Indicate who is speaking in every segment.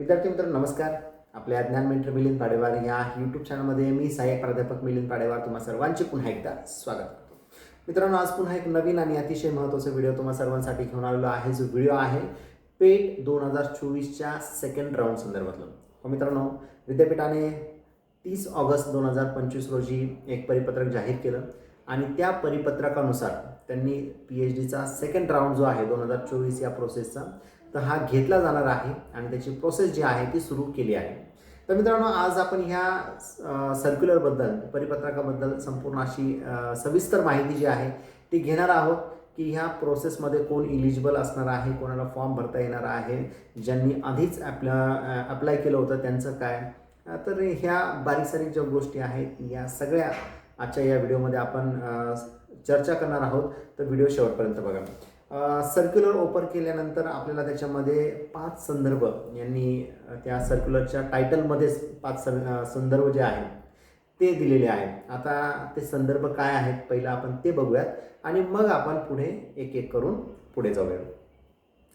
Speaker 1: विद्यार्थी मित्र नमस्कार. आपल्या ज्ञान मेंटर मिलिंद पाडेवार या यूट्यूब चॅनलमध्ये मी सहाय्यक प्राध्यापक मिलिंद पाडेवार तुम्हा सर्वांचे पुन्हा एकदा स्वागत करतो. मित्रांनो आज पुन्हा एक नवीन आणि अतिशय महत्त्वाचा व्हिडिओ तुम्हा सर्वांसाठी घेऊन आलेलो आहे. जो व्हिडिओ आहे पेट दोन हजार चोवीसच्या सेकंड राऊंड संदर्भातलं. हो मित्रांनो विद्यापीठाने तीस ऑगस्ट दोन हजार पंचवीस रोजी एक परिपत्रक जाहीर केलं आणि त्या परिपत्रकानुसार त्यांनी पी एच डीचा सेकंड राऊंड जो आहे दोन हजार चोवीस या प्रोसेसचा तर हा घेतला जाणार आहे आणि त्याची प्रोसेस जी आहे ती सुरू केली आहे. तर मित्रांनो आज आपण ह्या सर्क्युलरबद्दल परिपत्रकाबद्दल संपूर्ण अशी सविस्तर माहिती जी आहे ती घेणार आहोत की ह्या प्रोसेसमध्ये कोण इलिजिबल असणार आहे कोणाला फॉर्म भरता येणार आहे ज्यांनी आधीच ॲप्ला अप्लाय केलं होतं त्यांचं काय? तर ह्या बारीक सारीक ज्या गोष्टी आहेत या सगळ्या आजच्या या व्हिडिओमध्ये आपण चर्चा करणार आहोत. तर व्हिडिओ शेवटपर्यंत बघा. सर्क्युलर ओपन केल्यानंतर आपल्याला त्याच्यामध्ये पाच संदर्भ यांनी त्या सर्क्युलरच्या टायटलमध्येच पाच सं संदर्भ जे आहेत ते दिलेले आहेत. आता ते संदर्भ काय आहेत पहिलं आपण ते बघूयात. आणि मग आपण पुढे एक एक करून पुढे जाऊया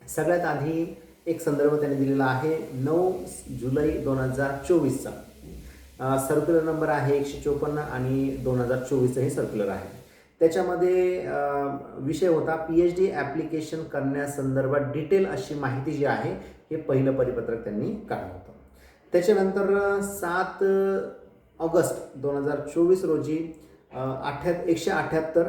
Speaker 1: सगळ्यात आधी एक संदर्भ त्यांनी दिलेला आहे नऊ जुलै दोन हजार चोवीसचा. सर्क्युलर नंबर आहे एकशे चोपन्न आणि दोन हजार चोवीसचं हे सर्क्युलर आहे. त्याच्यामध्ये विषय होता पी एच डी ॲप्लिकेशन करण्यासंदर्भात डिटेल अशी माहिती जी आहे हे पहिलं परिपत्रक त्यांनी काढलं होतं. त्याच्यानंतर सात ऑगस्ट दोन हजार चोवीस रोजी अठ्या एकशे अठ्ठ्याहत्तर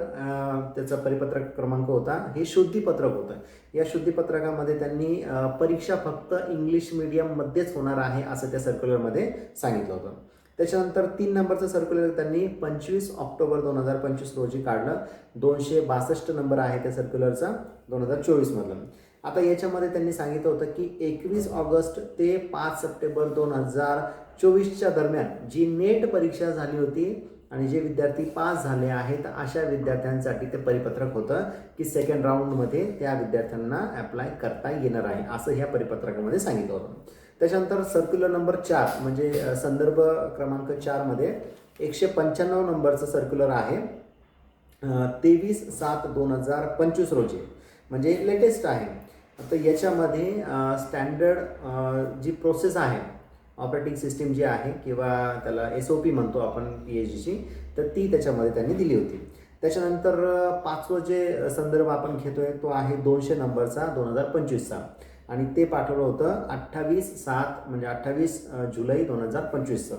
Speaker 1: त्याचा परिपत्रक क्रमांक होता. हे शुद्धीपत्रक होतं. या शुद्धीपत्रकामध्ये त्यांनी परीक्षा फक्त इंग्लिश मिडियममध्येच होणार आहे असं त्या सर्क्युलरमध्ये सांगितलं होतं. त्याच्यानंतर तीन नंबरचं सर्क्युलर त्यांनी पंचवीस ऑक्टोबर दोन हजार पंचवीस रोजी काढलं. दोनशे बासष्ट नंबर आहे त्या सर्क्युलरचा दोन हजार चोवीसमधलं. आता याच्यामध्ये त्यांनी सांगितलं होतं की एकवीस ऑगस्ट ते पाच सप्टेंबर दोन हजार चोवीसच्या दरम्यान जी नेट परीक्षा झाली होती आणि जे विद्यार्थी पास झाले आहेत अशा विद्यार्थ्यांसाठी ते परिपत्रक होतं की सेकंड राऊंडमध्ये त्या विद्यार्थ्यांना अप्लाय करता येणार आहे असं ह्या परिपत्रकामध्ये सांगितलं होतं. त्याच्यानंतर सर्क्युलर नंबर चार म्हणजे संदर्भ क्रमांक चारमध्ये एकशे पंच्याण्णव नंबरचं सर्क्युलर आहे. तेवीस सात दोन हजार पंचवीस रोजी. म्हणजे लेटेस्ट आहे. तर याच्यामध्ये स्टँडर्ड जी प्रोसेस आहे ऑपरेटिंग सिस्टीम जी आहे किंवा त्याला एस ओ पी म्हणतो आपण पी एच डीची तर ती त्याच्यामध्ये त्यांनी दिली होती. त्याच्यानंतर पाचवं जे संदर्भ आपण घेतोय तो आहे दोनशे नंबरचा दोन हजार पंचवीसचा. आणि ते पाठवलं होतं अठ्ठावीस सात म्हणजे अठ्ठावीस जुलै दोन हजार पंचवीसचं.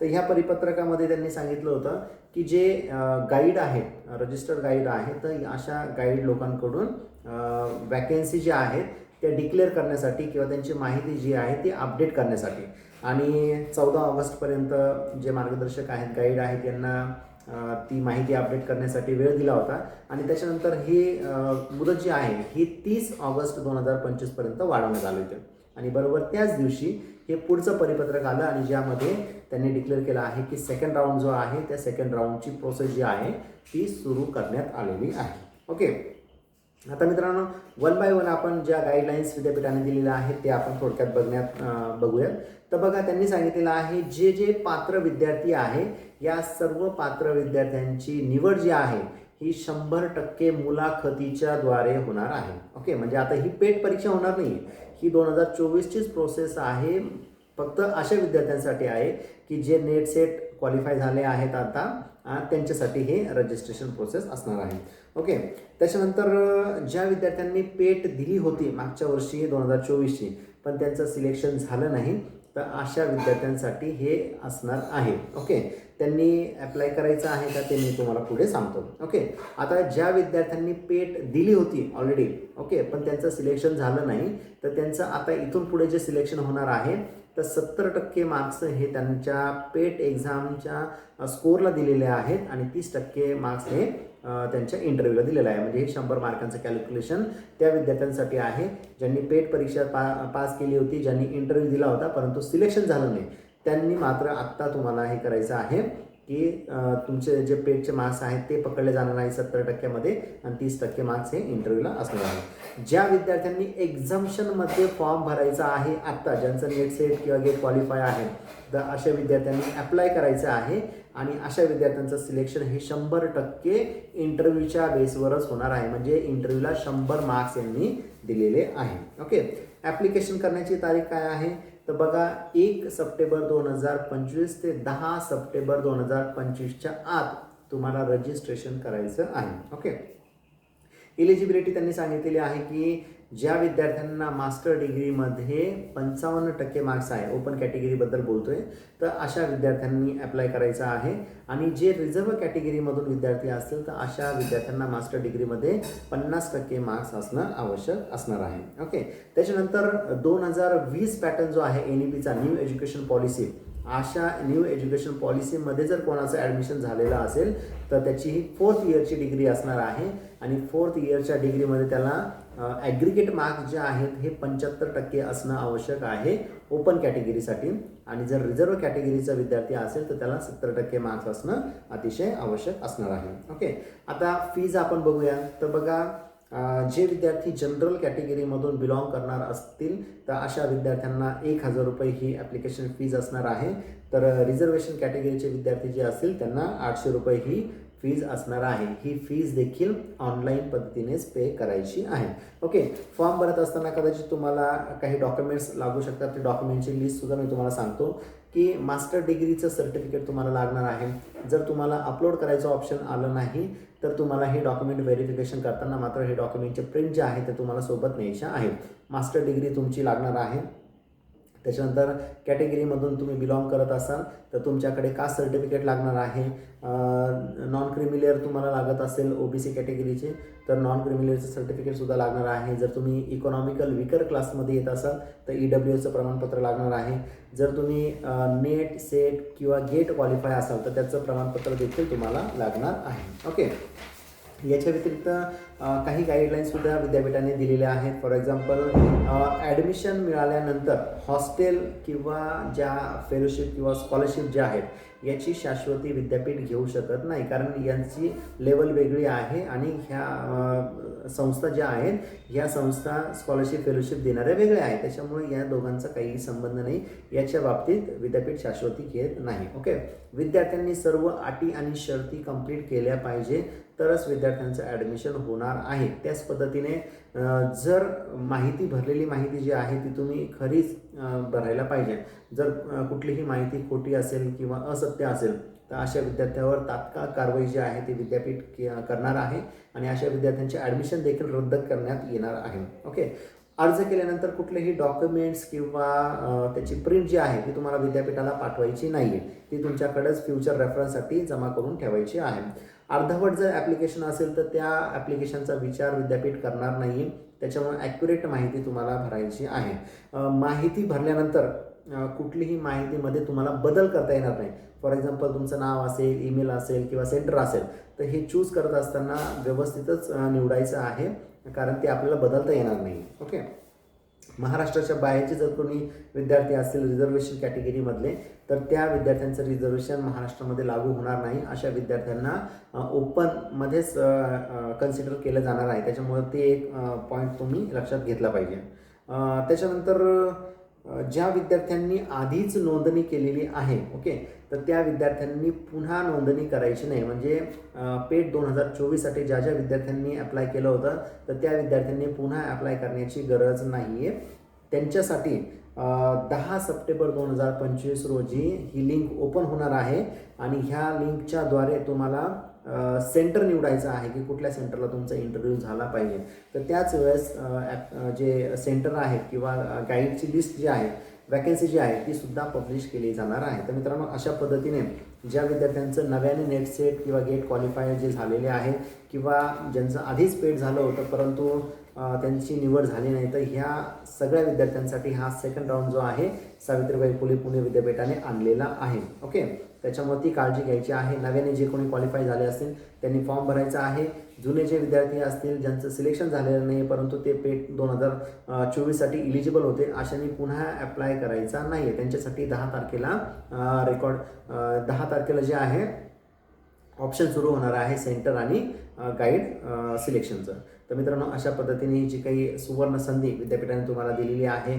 Speaker 1: तर ह्या परिपत्रकामध्ये त्यांनी सांगितलं होतं की जे गाईड आहेत रजिस्टर्ड गाईड आहेत तर अशा गाईड लोकांकडून वॅकेन्सी ज्या आहेत त्या डिक्लेअर करण्यासाठी किंवा त्यांची माहिती जी आहे ती अपडेट करण्यासाठी. आणि चौदा ऑगस्टपर्यंत जे मार्गदर्शक आहेत गाईड आहेत यांना ती माहिती अपडेट करण्यासाठी वेळ दिला होता. आणि त्याच्यानंतर ही मुदत जी आहे ही तीस ऑगस्ट दोन हजार पंचवीसपर्यंत वाढवण्यात आली होती. आणि बरोबर त्याच दिवशी हे पुढचं परिपत्रक आलं आणि ज्यामध्ये त्यांनी डिक्लेअर केलं आहे की सेकंड राऊंड जो आहे त्या सेकंड राऊंडची प्रोसेस जी आहे ती सुरू करण्यात आलेली आहे. ओके आता मित्रांनो वन बाय वन आपण ज्या गाईडलाईन्स विद्यापीठाने दिलेल्या आहेत ते आपण थोडक्यात बघण्यात बघूयात. तर बघा त्यांनी सांगितलेलं आहे जे जे पात्र विद्यार्थी आहे या सर्व पात्र विद्यार्थ्यांची निवड जी आहे ही शंभर टक्के मुलाखतीच्या द्वारे होणार आहे. ओके म्हणजे आता ही पेट परीक्षा होणार नाही. ही दोन हजार चोवीसचीच प्रोसेस आहे. फक्त अशा विद्यार्थ्यांसाठी आहे की जे नेट सेट क्वालिफाय झाले आहेत आता. त्यांच्यासाठी हे रजिस्ट्रेशन प्रोसेस असणार आहे. ओके त्याच्यानंतर ज्या विद्यार्थ्यांनी पेट दिली होती मागच्या वर्षी दोन हजार चोवीसची पण त्यांचं सिलेक्शन झालं नाही तर अशा विद्यार्थ्यांसाठी हे असणार आहे. ओके त्यांनी अप्लाय करायचं आहे का ते मी तुम्हाला पुढे सांगतो. ओके आता ज्या विद्यार्थ्यांनी पेट दिली होती ऑलरेडी ओके पण त्यांचं सिलेक्शन झालं नाही तर त्यांचं आता इथून पुढे जे सिलेक्शन होणार आहे तर सत्तर टक्के मार्क्स हे त्यांच्या पेट एक्झामच्या स्कोरला दिलेले आहेत आणि तीस टक्के मार्क्स हे त्यांच्या इंटरव्ह्यूला दिलेलं आहे. म्हणजे हे शंभर मार्कांचं कॅल्क्युलेशन त्या विद्यार्थ्यांसाठी आहे. ज्यांनी पेट परीक्षा पा पास केली होती ज्यांनी इंटरव्ह्यू दिला होता परंतु सिलेक्शन झालं नाही त्यांनी मात्र आत्ता तुम्हाला हे करायचं आहे. की तुमचे जे पेटचे मार्क्स आहेत ते पकडले जाणार नाही सत्तर टक्क्यामध्ये आणि तीस टक्के मार्क्स हे इंटरव्ह्यूला असणार आहे ज्या विद्यार्थ्यांनी एक्झाम्शनमध्ये फॉर्म भरायचा आहे आत्ता ज्यांचं नेट सेट किंवा गेट क्वालिफाय आहे तर अशा विद्यार्थ्यांनी अप्लाय करायचं आहे आणि अशा विद्यार्थ्यांचं सिलेक्शन हे शंभर टक्के इंटरव्ह्यूच्या बेसवरच होणार आहे. म्हणजे इंटरव्ह्यूला शंभर मार्क्स यांनी दिलेले आहे. ओके ॲप्लिकेशन करण्याची तारीख काय आहे? तर बघा एक सप्टेंबर दोन हजार पंचवीस ते दहा सप्टेंबर दोन हजार पंचवीसच्या आत तुम्हाला रजिस्ट्रेशन करायचं आहे. ओके इलिजिबिलिटी त्यांनी सांगितलेली आहे की ज्या विद्यार्थ्यांना मास्टर डिग्रीमध्ये पंचावन्न टक्के मार्क्स आहे ओपन कॅटेगरीबद्दल बोलतो आहे तर अशा विद्यार्थ्यांनी अप्लाय करायचं आहे. आणि जे रिझर्व कॅटेगरीमधून विद्यार्थी असतील तर अशा विद्यार्थ्यांना मास्टर डिग्रीमध्ये पन्नास टक्के मार्क्स असणं आवश्यक असणार आहे. ओके त्याच्यानंतर दोन हजार वीस पॅटर्न जो आहे एन ई पीचा न्यू एज्युकेशन पॉलिसी अशा न्यू एज्युकेशन पॉलिसीमध्ये जर कोणाचं ॲडमिशन झालेलं असेल तर त्याची ही फोर्थ इयरची डिग्री असणार आहे. आणि फोर्थ इयरच्या डिग्रीमध्ये त्याला ॲग्रिगेट मार्क्स जे आहेत हे पंच्याहत्तर टक्के असणं आवश्यक आहे ओपन कॅटेगरीसाठी आणि जर रिझर्व कॅटेगरीचा विद्यार्थी असेल तर त्याला सत्तर टक्के मार्क्स असणं अतिशय आवश्यक असणार आहे. ओके आता फीज आपण बघूया. तर बघा जे विद्यार्थी जनरल कॅटेगरीमधून बिलॉंग करणार असतील तर अशा विद्यार्थ्यांना एक हजार रुपये ही ॲप्लिकेशन फीज असणार आहे. तर रिझर्वेशन कॅटेगरीचे विद्यार्थी जे असतील त्यांना आठशे रुपये ही फीज असणार आहे. ही फीज देखील ऑनलाईन पद्धतीनेच पे करायची आहे. ओके फॉर्म भरत असताना कदाचित तुम्हाला काही डॉक्युमेंट्स लागू शकतात. ते डॉक्युमेंटची लिस्टसुद्धा मी तुम्हाला सांगतो की मास्टर डिग्रीचं सर्टिफिकेट तुम्हाला लागणार आहे. जर तुम्हाला अपलोड करायचं ऑप्शन आलं नाही तर तुम्हाला हे डॉक्युमेंट व्हेरिफिकेशन करताना मात्र हे डॉक्युमेंटचे प्रिंट जे आहे ते तुम्हाला सोबत न्यायच्या आहे. मास्टर डिग्री तुमची लागणार आहे. त्याच्यानंतर कॅटेगरीमधून तुम्ही बिलॉंग करत असाल तर तुमच्याकडे कास्ट सर्टिफिकेट लागणार आहे. नॉन क्रिमिलेअर तुम्हाला लागत असेल ओ बी सी कॅटेगरीचे तर नॉन क्रिमिलियरचं सर्टिफिकेटसुद्धा लागणार आहे. जर तुम्ही इकॉनॉमिकल विकर क्लासमध्ये येत असाल तर ई डब्ल्यू एचं प्रमाणपत्र लागणार आहे. जर तुम्ही नेट सेट किंवा गेट क्वालिफाय असाल तर त्याचं प्रमाणपत्र देखील तुम्हाला लागणार आहे. ओके याच्या व्यतिरिक्त काही गाईडलाईन्ससुद्धा विद्यापीठाने दिलेल्या आहेत. फॉर एक्झाम्पल ॲडमिशन मिळाल्यानंतर हॉस्टेल किंवा ज्या फेलोशिप किंवा स्कॉलरशिप ज्या आहेत याची शाश्वती विद्यापीठ घेऊ शकत नाही. कारण यांची लेवल वेगळी आहे आणि ह्या संस्था ज्या आहेत ह्या संस्था स्कॉलरशिप फेलोशिप देणाऱ्या वेगळ्या आहेत. त्याच्यामुळे या दोघांचा काहीही संबंध नाही. याच्या बाबतीत विद्यापीठ शाश्वती घेत नाही. ओके विद्यार्थ्यांनी सर्व अटी आणि शर्ती कंप्लीट केल्या पाहिजे तरच विद्यार्थ्यांचं ॲडमिशन होणार आहे. त्याच पद्धतीने जर माहिती भरलेली माहिती जी आहे ती तुम्ही खरीच भरायला पाहिजे. जर कुठलीही माहिती खोटी असेल किंवा असत्य असेल तर अशा विद्यार्थ्यावर तात्काळ कारवाई जी आहे ती विद्यापीठ करणार आहे आणि अशा विद्यार्थ्यांचे ॲडमिशन देखील रद्द करण्यात येणार आहे. ओके अर्ज केल्यानंतर कुठलेही डॉक्युमेंट्स किंवा त्याची प्रिंट जी आहे ती तुम्हाला विद्यापीठाला पाठवायची नाही आहे ती तुमच्याकडेच फ्युचर रेफरन्ससाठी जमा करून ठेवायची आहे. अर्धवट जर ॲप्लिकेशन असेल तर त्या ॲप्लिकेशनचा विचार विद्यापीठ करणार नाही. त्याच्यामुळे ॲक्युरेट माहिती तुम्हाला भरायची आहे. माहिती भरल्यानंतर कुठलीही माहितीमध्ये तुम्हाला बदल करता येणार नाही. फॉर एक्झाम्पल तुमचं नाव असेल ईमेल असेल किंवा सेंटर असेल तर हे चूज करत असताना व्यवस्थितच निवडायचं आहे. कारण ते आपल्याला बदलता येणार नाही. ओके महाराष्ट्राच्या बाहेरचे जर कोणी विद्यार्थी असतील रिझर्वेशन कॅटेगरीमधले तर त्या विद्यार्थ्यांचं रिझर्वेशन महाराष्ट्रामध्ये लागू होणार नाही अशा विद्यार्थ्यांना ओपनमध्येच कन्सिडर केलं जाणार आहे. त्याच्यामुळे ते एक पॉईंट तुम्ही लक्षात घेतला पाहिजे. त्याच्यानंतर ज्या विद्यार्थ्यांनी आधीच नोंदणी केलेली आहे ओके तर त्या विद्यार्थ्यांनी पुन्हा नोंदणी करायची नाही. म्हणजे पेट दोन हजार चोवीससाठी ज्या ज्या विद्यार्थ्यांनी अप्लाय केलं होतं तर त्या विद्यार्थ्यांनी पुन्हा अप्लाय करण्याची गरज नाही आहे त्यांच्यासाठी दहा सप्टेंबर दोन हजार पंचवीस रोजी ही लिंक ओपन होणार आहे आणि ह्या लिंकच्या द्वारे तुम्हाला सेंटर निवडायचं आहे की कुठल्या सेंटरला तुमचा इंटरव्ह्यू झाला पाहिजे. तर त्याच वेळेस ॲप- जे सेंटर आहेत किंवा गाईडची लिस्ट जी आहे वॅकन्सी जी आहे ती सुद्धा पब्लिश केली जाणार आहे. तर मित्रांनो अशा पद्धतीने ज्या विद्यार्थ्यांचं नव्याने नेट सेट किंवा गेट क्वालिफाय जे झालेले आहे किंवा ज्यांचं आधीच पेड झालं होतं परंतु त्यांची निवड झाली नाही तर ह्या सगळ्या विद्यार्थ्यांसाठी हा सेकंड राऊंड जो आहे सावित्रीबाई फुले पुणे विद्यापीठाने आणलेला आहे. ओके त्याच्यामुळे ती काळजी घ्यायची आहे. नव्याने जे कोणी क्वालिफाय झाले असतील त्यांनी फॉर्म भरायचा आहे. जुने जे विद्यार्थी असतील ज्यांचं सिलेक्शन झालेलं नाही परंतु ते पेट दोन हजार चोवीससाठी इलिजिबल होते अशांनी पुन्हा अप्लाय करायचा नाही आहे त्यांच्यासाठी दहा तारखेला रेकॉर्ड दहा तारखेला जे आहे ऑप्शन सुरू होणार आहे सेंटर आणि गाईड सिलेक्शनचं तर मित्रांनो अशा पद्धतीने ही जी काही सुवर्ण संधी विद्यापीठाने तुम्हाला दिलेली आहे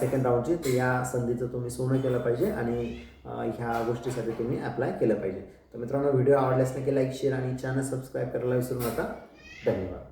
Speaker 1: सेकंड राऊंडची तर या संधीचं तुम्ही सोनं केलं पाहिजे आणि ह्या गोष्टीसाठी तुम्ही अप्लाय केलं पाहिजे. तर मित्रांनो व्हिडिओ आवडल्यास नक्की लाईक शेअर आणि चॅनल सबस्क्राईब करायला विसरू नका. धन्यवाद.